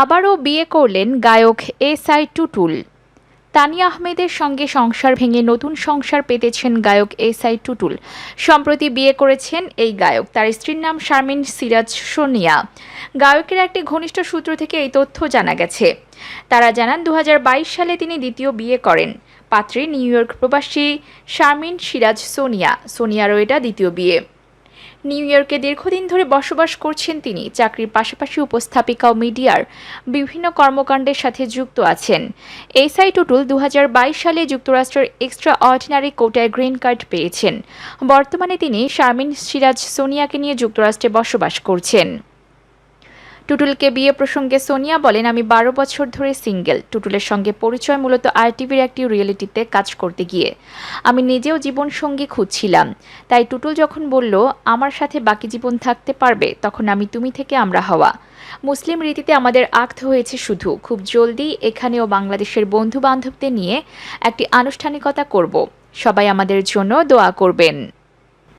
আবারও বিয়ে করলেন গায়ক এস আই টুটুল। তানিয়া আহমেদের সঙ্গে সংসার ভেঙে নতুন সংসার পেতেছেন গায়ক এস আই টুটুল। সম্প্রতি বিয়ে করেছেন এই গায়ক, তার স্ত্রীর নাম শারমিন সিরাজ সোনিয়া। গায়কের একটি ঘনিষ্ঠ সূত্র থেকে এই তথ্য জানা গেছে। তারা জানান দু হাজার বাইশ সালে তিনি দ্বিতীয় বিয়ে করেন। পাত্রী নিউ ইয়র্ক প্রবাসী শারমিন সিরাজ সোনিয়া। সোনিয়ারও এটা দ্বিতীয় বিয়ে। নিউ ইয়র্কে দীর্ঘদিন ধরে বসবাস করছেন তিনি। চাকরির পাশাপাশি উপস্থাপিকা ও মিডিয়ার বিভিন্ন কর্মকাণ্ডের সাথে যুক্ত আছেন। এসআই টুটুল দু হাজার বাইশ সালে যুক্তরাষ্ট্রের এক্সট্রা অর্ডিনারি কোটায় গ্রিন কার্ড পেয়েছেন। বর্তমানে তিনি শারমিন সিরাজ সোনিয়াকে নিয়ে যুক্তরাষ্ট্রে বসবাস করছেন। টুটুলকে বিয়ে প্রসঙ্গে সোনিয়া বলেন, আমি বারো বছর ধরে সিঙ্গেল। টুটুলের সঙ্গে পরিচয় মূলত আরটিভির একটি রিয়েলিটিতে কাজ করতে গিয়ে। আমি নিজেও জীবনসঙ্গী খুঁজছিলাম। তাই টুটুল যখন বলল, আমার সাথে বাকি জীবন থাকতে পারবে, তখন আমি তুমি থেকে আমরা হওয়া। মুসলিম রীতিতে আমাদের আক্ত হয়েছে শুধু। খুব জলদি এখানেও বাংলাদেশের বন্ধু বান্ধবদের নিয়ে একটি আনুষ্ঠানিকতা করব। সবাই আমাদের জন্য দোয়া করবেন।